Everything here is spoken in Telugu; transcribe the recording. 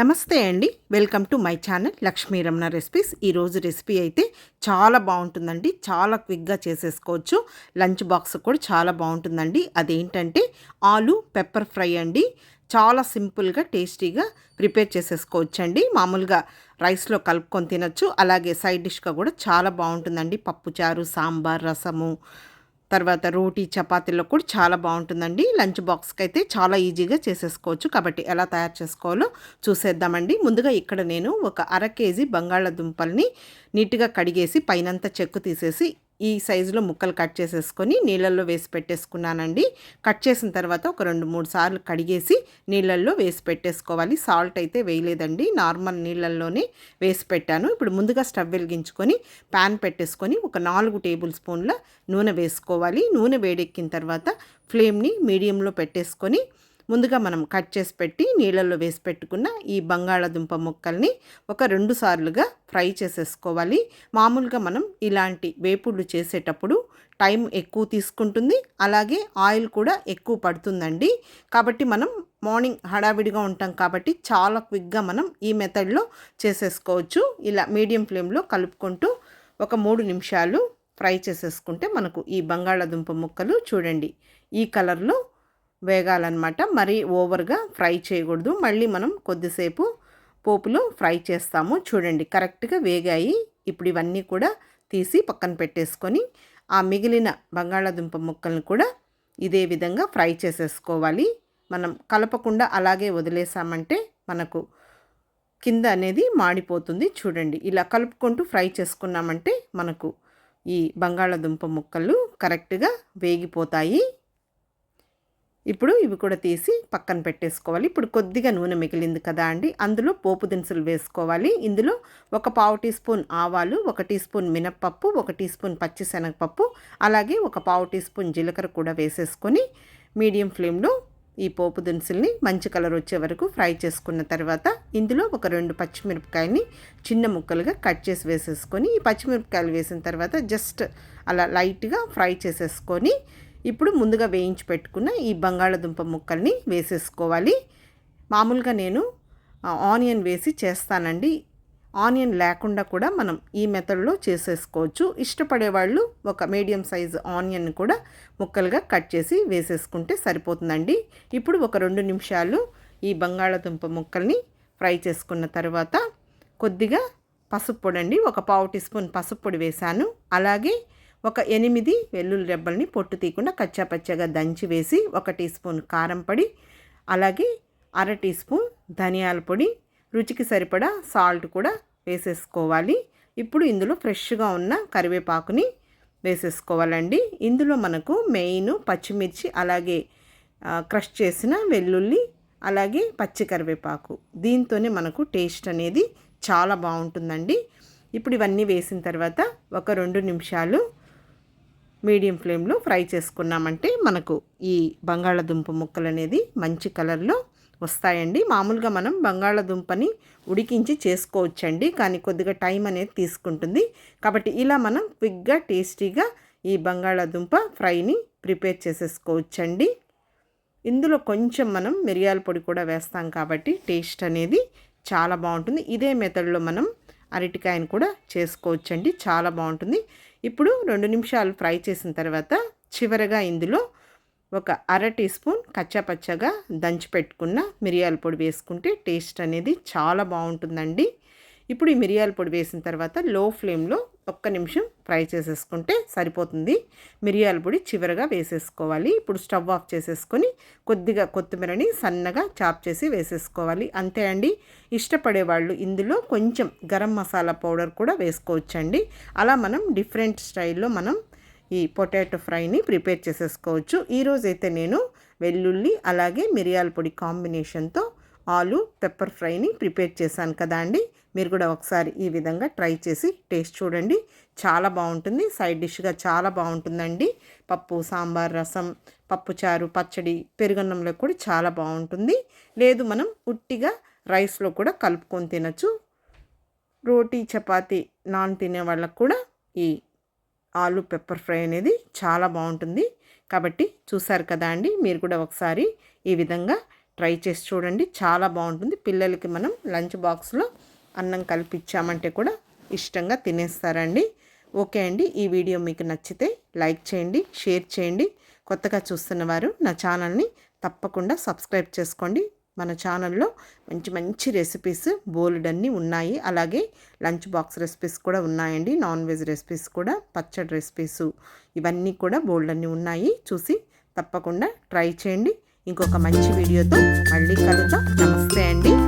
నమస్తే అండి. Welcome to my channel Lakshmi Ramana recipes. ఈరోజు రెసిపీ అయితే చాలా బాగుంటుందండి. చాలా క్విక్గా చేసేసుకోవచ్చు. లంచ్ బాక్స్ కూడా చాలా బాగుంటుందండి. అదేంటంటే ఆలు పెప్పర్ ఫ్రై అండి. చాలా సింపుల్గా టేస్టీగా ప్రిపేర్ చేసేసుకోవచ్చండి. మామూలుగా రైస్లో కలుపుకొని తినచ్చు. అలాగే సైడ్ డిష్గా కూడా చాలా బాగుంటుందండి. పప్పుచారు సాంబార్ రసము తర్వాత రోటీ చపాతీలో కూడా చాలా బాగుంటుందండి. లంచ్ బాక్స్కి అయితే చాలా ఈజీగా చేసేసుకోవచ్చు. కాబట్టి ఎలా తయారు చేసుకోవాలో చూసేద్దామండి. ముందుగా ఇక్కడ నేను ఒక అర కేజీ బంగాళాదుంపల్ని నీట్గా కడిగేసి పైనంతా చెక్కు తీసేసి ఈ సైజులో ముక్కలు కట్ చేసేసుకొని నీళ్ళల్లో వేసి పెట్టేసుకున్నానండి. కట్ చేసిన తర్వాత ఒక రెండు మూడు సార్లు కడిగేసి నీళ్ళల్లో వేసి పెట్టేసుకోవాలి. సాల్ట్ అయితే వేయలేదండి. నార్మల్ నీళ్ళల్లోనే వేసి పెట్టాను. ఇప్పుడు ముందుగా స్టవ్ వెలిగించుకొని ప్యాన్ పెట్టేసుకొని ఒక నాలుగు టేబుల్ స్పూన్ల నూనె వేసుకోవాలి. నూనె వేడెక్కిన తర్వాత ఫ్లేమ్ని మీడియంలో పెట్టేసుకొని ముందుగా మనం కట్ చేసి పెట్టి నీళ్ళల్లో వేసి పెట్టుకున్న ఈ బంగాళాదుంప ముక్కల్ని ఒక రెండు సార్లుగా ఫ్రై చేసేసుకోవాలి. మామూలుగా మనం ఇలాంటి వేపుళ్ళు చేసేటప్పుడు టైం ఎక్కువ తీసుకుంటుంది. అలాగే ఆయిల్ కూడా ఎక్కువ పడుతుందండి. కాబట్టి మనం మార్నింగ్ హడావిడిగా ఉంటాం కాబట్టి చాలా క్విక్గా మనం ఈ మెథడ్లో చేసేసుకోవచ్చు. ఇలా మీడియం ఫ్లేమ్లో కలుపుకుంటూ ఒక మూడు నిమిషాలు ఫ్రై చేసేసుకుంటే మనకు ఈ బంగాళాదుంప ముక్కలు చూడండి. ఈ కలర్లో వేగాలన్నమాట. మరీ ఓవర్గా ఫ్రై చేయకూడదు. మళ్ళీ మనం కొద్దిసేపు పోపులో ఫ్రై చేస్తాము. చూడండి కరెక్ట్గా వేగాయి. ఇప్పుడు ఇవన్నీ కూడా తీసి పక్కన పెట్టేసుకొని ఆ మిగిలిన బంగాళాదుంప ముక్కల్ని కూడా ఇదే విధంగా ఫ్రై చేసేసుకోవాలి. మనం కలపకుండా అలాగే వదిలేసామంటే మనకు కింద అనేది మాడిపోతుంది. చూడండి ఇలా కలుపుకుంటూ ఫ్రై చేసుకున్నామంటే మనకు ఈ బంగాళాదుంప ముక్కలు కరెక్ట్గా వేగిపోతాయి. ఇప్పుడు ఇవి కూడా తీసి పక్కన పెట్టేసుకోవాలి. ఇప్పుడు కొద్దిగా నూనె మిగిలింది కదా అండి అందులో పోపు దినుసులు వేసుకోవాలి. ఇందులో ఒక పావు టీ స్పూన్ ఆవాలు ఒక టీ స్పూన్ మినప్పప్పు ఒక టీ స్పూన్ పచ్చిశనగపప్పు అలాగే ఒక పావు టీ స్పూన్ జీలకర్ర కూడా వేసేసుకొని మీడియం ఫ్లేమ్లో ఈ పోపు దినుసుల్ని మంచి కలర్ వచ్చే వరకు ఫ్రై చేసుకున్న తర్వాత ఇందులో ఒక రెండు పచ్చిమిరపకాయని చిన్న ముక్కలుగా కట్ చేసి వేసేసుకొని ఈ పచ్చిమిరపకాయలు వేసిన తర్వాత జస్ట్ అలా లైట్గా ఫ్రై చేసేసుకొని ఇప్పుడు ముందుగా వేయించి పెట్టుకున్న ఈ బంగాళదుంప ముక్కల్ని వేసేసుకోవాలి. మామూలుగా నేను ఆనియన్ వేసి చేస్తానండి. ఆనియన్ లేకుండా కూడా మనం ఈ మెథడ్లో చేసేసుకోవచ్చు. ఇష్టపడే వాళ్ళు ఒక మీడియం సైజ్ ఆనియన్ కూడా ముక్కలుగా కట్ చేసి వేసేసుకుంటే సరిపోతుందండి. ఇప్పుడు ఒక రెండు నిమిషాలు ఈ బంగాళదుంప ముక్కల్ని ఫ్రై చేసుకున్న తర్వాత కొద్దిగా పసుపు పొడి అండి. ఒక పావు టీ స్పూన్ పసుపు పొడి వేశాను. అలాగే ఒక ఎనిమిది వెల్లుల్లి రెబ్బల్ని పొట్టు తీయకుండా కచ్చాపచ్చగా దంచి వేసి ఒక టీ స్పూన్ కారం పొడి అలాగే అర టీ స్పూన్ ధనియాల పొడి రుచికి సరిపడా సాల్ట్ కూడా వేసేసుకోవాలి. ఇప్పుడు ఇందులో ఫ్రెష్గా ఉన్న కరివేపాకుని వేసేసుకోవాలండి. ఇందులో మనకు మెయిన్ పచ్చిమిర్చి అలాగే క్రష్ చేసిన వెల్లుల్లి అలాగే పచ్చి కరివేపాకు. దీంతోనే మనకు టేస్ట్ అనేది చాలా బాగుంటుందండి. ఇప్పుడు ఇవన్నీ వేసిన తర్వాత ఒక రెండు నిమిషాలు మీడియం ఫ్లేమ్లో ఫ్రై చేసుకున్నామంటే మనకు ఈ బంగాళాదుంప ముక్కలు అనేది మంచి కలర్లో వస్తాయండి. మామూలుగా మనం బంగాళాదుంపని ఉడికించి చేసుకోవచ్చండి. కానీ కొద్దిగా టైం అనేది తీసుకుంటుంది. కాబట్టి ఇలా మనం క్విక్గా టేస్టీగా ఈ బంగాళాదుంప ఫ్రైని ప్రిపేర్ చేసేసుకోవచ్చండి. ఇందులో కొంచెం మనం మిరియాల పొడి కూడా వేస్తాం కాబట్టి టేస్ట్ అనేది చాలా బాగుంటుంది. ఇదే మెథడ్లో మనం అరటికాయను కూడా చేసుకోవచ్చండి. చాలా బాగుంటుంది. ఇప్పుడు రెండు నిమిషాలు ఫ్రై చేసిన తర్వాత చివరగా ఇందులో ఒక అర టీ స్పూన్ కచ్చాపచ్చగా దంచి పెట్టుకున్న మిరియాల పొడి వేసుకుంటే టేస్ట్ అనేది చాలా బాగుంటుందండి. ఇప్పుడు ఈ మిరియాల పొడి వేసిన తర్వాత లో ఫ్లేమ్లో ఒక్క నిమిషం ఫ్రై చేసేసుకుంటే సరిపోతుంది. మిరియాల పొడి చివరగా వేసేసుకోవాలి. ఇప్పుడు స్టవ్ ఆఫ్ చేసేసుకొని కొద్దిగా కొత్తిమీరని సన్నగా చాప్ చేసి వేసేసుకోవాలి. అంతే అండి. ఇష్టపడే వాళ్ళు ఇందులో కొంచెం గరం మసాలా పౌడర్ కూడా వేసుకోవచ్చండి. అలా మనం డిఫరెంట్ స్టైల్లో మనం ఈ పొటాటో ఫ్రైని ప్రిపేర్ చేసేసుకోవచ్చు. ఈరోజైతే నేను వెల్లుల్లి అలాగే మిరియాల పొడి కాంబినేషన్తో ఆలు పెప్పర్ ఫ్రైని ప్రిపేర్ చేశాను కదా అండి. మీరు కూడా ఒకసారి ఈ విధంగా ట్రై చేసి టేస్ట్ చూడండి. చాలా బాగుంటుంది. సైడ్ డిష్గా చాలా బాగుంటుందండి. పప్పు సాంబార్ రసం పప్పుచారు పచ్చడి పెరుగన్నంలో కూడా చాలా బాగుంటుంది. లేదు మనం ఉట్టిగా రైస్లో కూడా కలుపుకొని తినచ్చు. రోటీ చపాతి నాన్ తినే వాళ్ళకు కూడా ఈ ఆలు పెప్పర్ ఫ్రై అనేది చాలా బాగుంటుంది. కాబట్టి చూసారు కదా అండి మీరు కూడా ఒకసారి ఈ విధంగా ట్రై చేసి చూడండి. చాలా బాగుంటుంది. పిల్లలకి మనం లంచ్ బాక్స్లో అన్నం కలిపిచ్చామంటే కూడా ఇష్టంగా తినేస్తారండి. ఓకే అండి ఈ వీడియో మీకు నచ్చితే లైక్ చేయండి షేర్ చేయండి. కొత్తగా చూస్తున్న వారు నా ఛానల్ని తప్పకుండా సబ్స్క్రైబ్ చేసుకోండి. మన ఛానల్లో మంచి మంచి రెసిపీస్ బోల్డ్ అన్నీ ఉన్నాయి. అలాగే లంచ్ బాక్స్ రెసిపీస్ కూడా ఉన్నాయండి. నాన్ వెజ్ రెసిపీస్ కూడా పచ్చడి రెసిపీస్ ఇవన్నీ కూడా బోల్డ్ అన్నీ ఉన్నాయి. చూసి తప్పకుండా ట్రై చేయండి. ఇంకొక మంచి వీడియోతో మళ్ళీ కలుద్దాం. నమస్తే అండి.